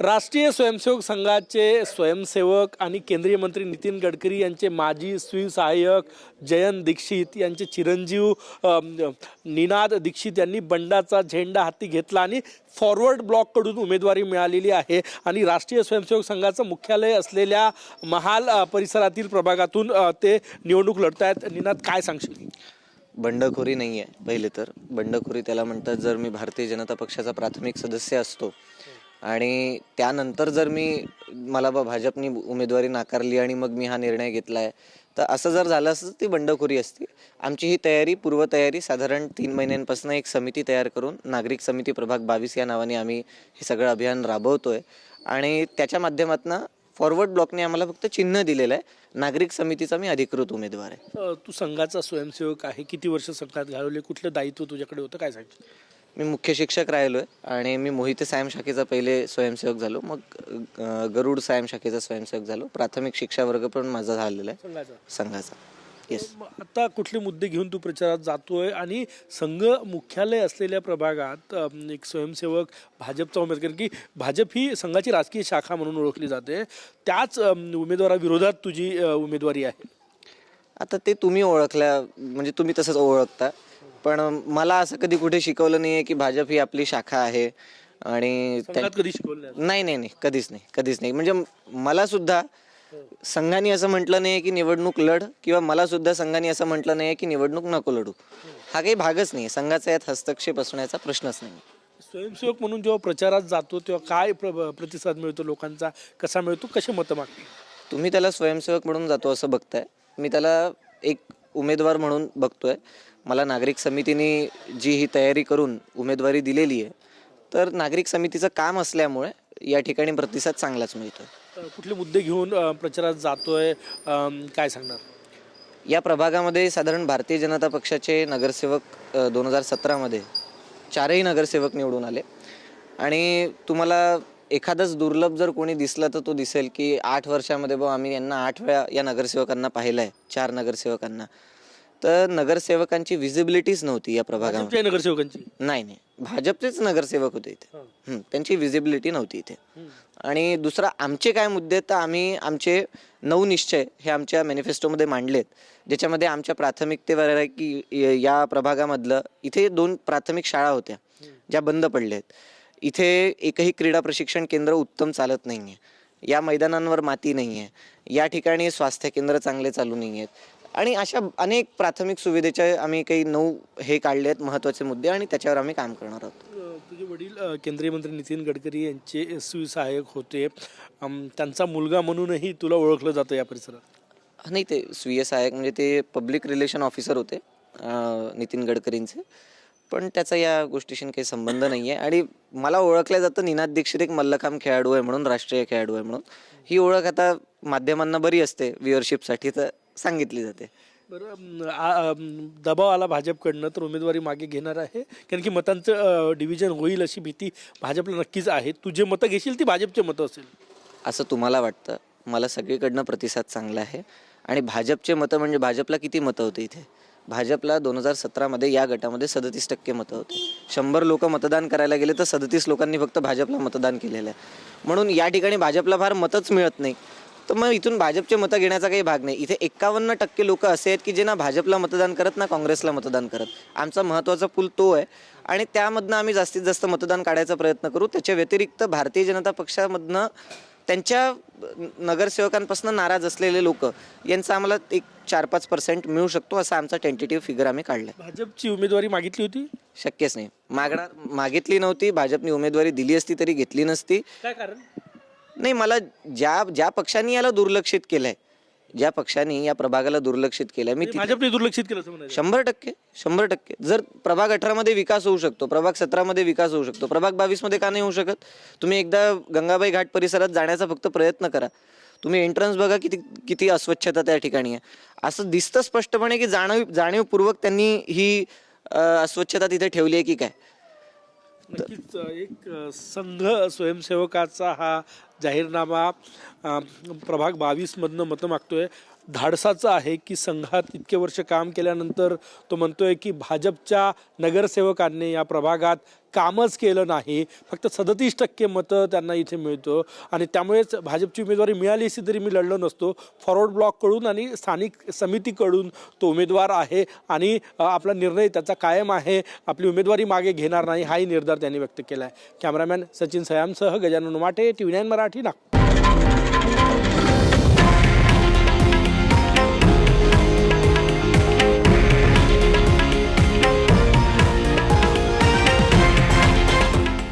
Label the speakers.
Speaker 1: राष्ट्रीय स्वयंसेवक संघाचे स्वयंसेवक आणि केंद्रीय मंत्री नितीन गडकरी यांचे माजी स्वीसहाय्यक जयंत दीक्षित यांचे चिरंजीव निनाद दीक्षित यांनी बंडाचा झेंडा हाती घेतला आणि फॉरवर्ड ब्लॉककडून उमेदवारी मिळालेली आहे. आणि राष्ट्रीय स्वयंसेवक संघाचं मुख्यालय असलेल्या महाल परिसरातील प्रभागातून ते निवडणूक लढत आहेत निनाद काय सांगशील?
Speaker 2: बंडखोरी नाही आहे पहिले तर. बंडखोरी त्याला म्हणतात जर मी भारतीय जनता पक्षाचा प्राथमिक सदस्य असतो आणि त्यानंतर जर मी मला बा भाजपनी उमेदवारी नाकारली आणि मग मी हा निर्णय घेतला आहे तर असं जर झालं असतं ती बंडखोरी असती. आमची ही तयारी पूर्वतयारी साधारण तीन महिन्यांपासून एक समिती तयार करून नागरिक समिती प्रभाग बावीस या नावाने आम्ही हे सगळं अभियान राबवतो आहे आणि त्याच्या माध्यमातून फॉरवर्ड ब्लॉकने आम्हाला फक्त चिन्ह दिलेलं आहे. नागरिक समितीचा मी अधिकृत उमेदवार आहे.
Speaker 1: तू संघाचा स्वयंसेवक आहे. किती वर्ष संघात घालवले? कुठलं दायित्व तुझ्याकडे होतं? काय सांगितलं
Speaker 2: मी मुख्य शिक्षक राहिलो आहे आणि मी मोहिते सायम शाखेचा पहिले स्वयंसेवक झालो. मग गरुड सायम शाखेचा स्वयंसेवक झालो. प्राथमिक शिक्षा वर्ग पण माझा झालेला आहे.
Speaker 1: संघाचा.
Speaker 2: संघाचा. येस
Speaker 1: आता कुठले मुद्दे घेऊन तू प्रचारात जातोय? आणि संघ मुख्यालय असलेल्या प्रभागात अम, एक स्वयंसेवक भाजपचा उमेदवार कारण की भाजप ही संघाची राजकीय शाखा म्हणून ओळखली जाते. त्याच अम, उमेदवाराविरोधात तुझी अ, उमेदवारी आहे.
Speaker 2: आता ते तुम्ही ओळखल्या म्हणजे तुम्ही तसंच ओळखता. पण मला असं कधी कुठे शिकवलं नाही आहे की भाजप ही आपली शाखा आहे आणि त्या-
Speaker 1: संघात कधी शिकवलं नाही.
Speaker 2: नाही नाही नाही. कधीच नाही. कधीच नाही. म्हणजे मला सुद्धा संघाने असं म्हटलं नाही की निवडणूक लढ किंवा मला सुद्धा संघाने असं म्हटलं नाही की निवडणूक नको लढू. हा काही भागच नाही संघाचा यात हस्तक्षेप असण्याचा प्रश्नच नाही
Speaker 1: स्वयंसेवक म्हणून जेव्हा प्रचारात जातो तेव्हा काय प्र- प्रतिसाद मिळतो लोकांचा? कसा मिळतो? कसे मतं मागते
Speaker 2: तुम्ही त्याला स्वयंसेवक म्हणून जातो असं बघताय. मी त्याला एक उमेदवार म्हणून बघतोय. मला नागरिक समितीने जी ही तयारी करून उमेदवारी दिलेली आहे तर नागरिक समितीचं काम असल्यामुळे या ठिकाणी प्रतिसाद चांगलाच मिळतोय.
Speaker 1: अ, कुठले मुद्दे घेऊन प्रचारात जातोय काय सांगणार?
Speaker 2: या प्रभागामध्ये साधारण भारतीय जनता पक्षाचे नगरसेवक दोन हजार सतरामध्ये चारही नगरसेवक निवडून आले. आणि तुम्हाला एखादंच दुर्लभ जर कोणी दिसलं तर तो दिसेल की आठ वर्षामध्ये बघ आम्ही यांना आठ वेळा या नगरसेवकांना पाहिलं आहे चार नगरसेवकांना. तर नगरसेवकांची विजिबिलिटीच नव्हती या प्रभागामध्ये.
Speaker 1: नगरसेवकांची?
Speaker 2: नाही नाही. भाजपचेच नगरसेवक होते इथे.
Speaker 1: हा.
Speaker 2: त्यांची विजिबिलिटी नव्हती इथे. आणि दुसरा आमचे काय मुद्दे तर आम्ही आमचे नऊ निश्चय हे आमच्या मॅनिफेस्टोमध्ये मांडलेत. ज्याच्यामध्ये आमच्या प्राथमिकतेवर आहे की य- या प्रभागामधलं इथे दोन प्राथमिक शाळा होत्या ज्या बंद पडल्या आहेत इथे एकही क्रीडा प्रशिक्षण केंद्र उत्तम चालत नाही आहे या मैदानांवर माती नाही आहे या ठिकाणी स्वास्थ्य केंद्र चांगले चालू नाही आहेत आणि अशा अनेक प्राथमिक सुविधेचे आम्ही काही नऊ हे काढले आहेत महत्त्वाचे मुद्दे आणि त्याच्यावर आम्ही काम करणार आहोत.
Speaker 1: तुझे वडील केंद्रीय मंत्री नितीन गडकरी यांचे सुसहाय्यक होते. त्यांचा मुलगा म्हणूनही तुला ओळखलं जातं या परिसरात?
Speaker 2: नाही ते स्वीय सहाय्यक म्हणजे ते पब्लिक रिलेशन ऑफिसर होते नितीन गडकरींचे. पण त्याचा या गोष्टीशी काही संबंध नाही आहे आणि मला ओळखलं जातं निनाद दीक्षित एक मल्लखांब खेळाडू आहे म्हणून राष्ट्रीय खेळाडू आहे म्हणून. ही ओळख आता माध्यमांना बरी असते व्ह्युअरशिपसाठी तर सांगितली जाते.
Speaker 1: बरं आ- दबाव आला भाजपकडनं तर उमेदवारी मागे घेणार आहे. कारण की मतांचं डिव्हिजन होईल अशी भीती भाजपला नक्कीच आहे. तू जे मतं घेशील ती भाजपचे मतं असेल.
Speaker 2: असं तुम्हाला वाटतं? मला सगळीकडनं प्रतिसाद चांगला आहे. आणि भाजपचे मतं म्हणजे भाजपला किती मतं होते इथे? भाजपला दोन हजार सतरामध्ये या गटामध्ये सदतीस टक्के मतं होते. शंभर लोक मतदान करायला गेले तर सदतीस लोकांनी फक्त भाजपला मतदान केलेलं आहे. म्हणून या ठिकाणी भाजपला फार मतच मिळत नाही. तर मग इथून भाजपचे मतं घेण्याचा काही भाग नाही. इथे एक्कावन्न टक्के लोक असे आहेत की जे ना भाजपला मतदान करत ना काँग्रेसला मतदान करत. आमचा महत्त्वाचा पूल तो आहे. आणि त्यामधनं आम्ही जास्तीत जास्त मतदान काढायचा प्रयत्न करू. त्याच्या व्यतिरिक्त भारतीय जनता पक्षामधनं त्यांच्या नगरसेवकांपासून नाराज असलेले लोक यांचा आम्हाला एक चार पाच पर्सेंट मिळू शकतो असा आमचा टेंटेटिव्ह फिगर आम्ही काढला
Speaker 1: भाजपची उमेदवारी मागितली होती?
Speaker 2: शक्यच नाही. मागणार मागितली नव्हती. भाजपनी उमेदवारी दिली असती तरी घेतली नसती.
Speaker 1: काय कारण?
Speaker 2: नाही मला ज्या ज्या पक्षांनी याला दुर्लक्षित केलंय ज्या पक्षांनी या प्रभागाला दुर्लक्षित केलंय मी ति-
Speaker 1: भाजपने दुर्लक्षित केलं असं म्हणायचं.
Speaker 2: शंभर टक्के शंभर टक्के. जर प्रभाग अठरामध्ये विकास होऊ शकतो प्रभाग सतरामध्ये विकास होऊ शकतो प्रभाग बावीसमध्ये का नाही होऊ शकत? तुम्ही एकदा गंगाबाई घाट परिसरात जाण्याचा फक्त प्रयत्न करा. तुम्ही एंट्रन्स बघा किती किती अस्वच्छता त्या ठिकाणी आहे. असं दिसतं स्पष्टपणे की जाणीव जाणीवपूर्वक त्यांनी ही अ, अस्वच्छता तिथे ठेवली आहे की काय?
Speaker 1: नक्कीच एक संघ स्वयंसेवकाचा हा जाहीरनामा प्रभाग बावीस मधनं मतं मागतोय. धाडसाचं आहे की संघात इतके वर्ष काम केल्यानंतर तो म्हणतोय की भाजपच्या नगरसेवकांनी या प्रभागात कामच केलं नाही. फक्त सदतीस टक्के मतं त्यांना इथे मिळतो. आणि त्यामुळेच भाजपची उमेदवारी मिळाली असती तरी मी लढलो नसतो. फॉरवर्ड ब्लॉककडून आणि स्थानिक समितीकडून तो उमेदवार आहे. आणि आपला निर्णय त्याचा कायम आहे. आपली उमेदवारी मागे घेणार नाही हाही निर्धार त्यांनी व्यक्त केला आहे cameraman Sachin सयामसह Gajanan Mate T V nine Marathi Nagpur.